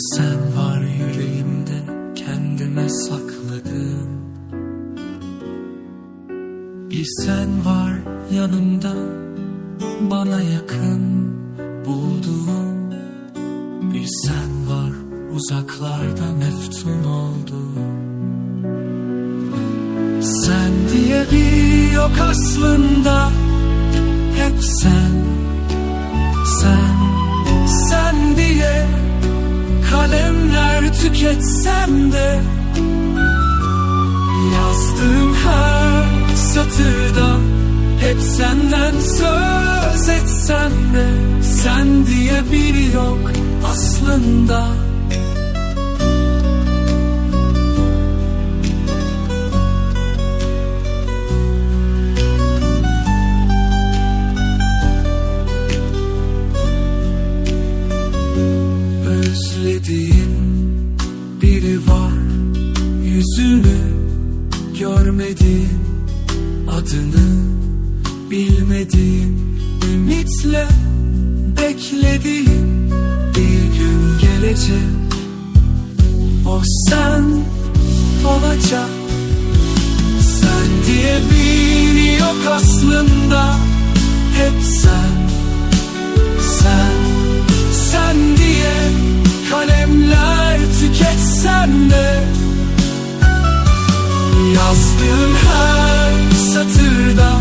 sen var yüreğimde kendime sakladım Bir sen var yanımda bana yakın bulduğum. Bir sen var uzaklarda meftun oldum. Sen diye bir yok aslında hep sen. tüketsem de Yazdığım her satırda hep senden söz etsen de Sen diye biri yok aslında. Özlediğim biri var Yüzünü görmediğim Adını bilmediğim Ümitle beklediğim Bir gün gelecek. O sen olacak Sen diye biri yok aslında. Hep Sen Yazdığım her satırda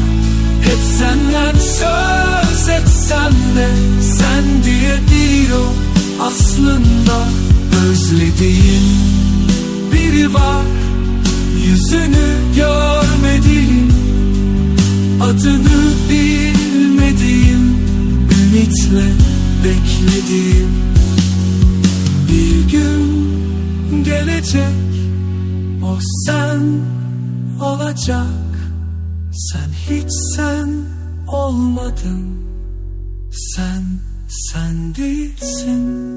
Hep senden söz etsem de Sen diye diyor aslında Özlediğim biri var. Yüzünü görmediğim Adını bilmediğim Ümitle beklediğim gelecek. O sen olacak. Sen hiç sen olmadın. Sen sen değilsin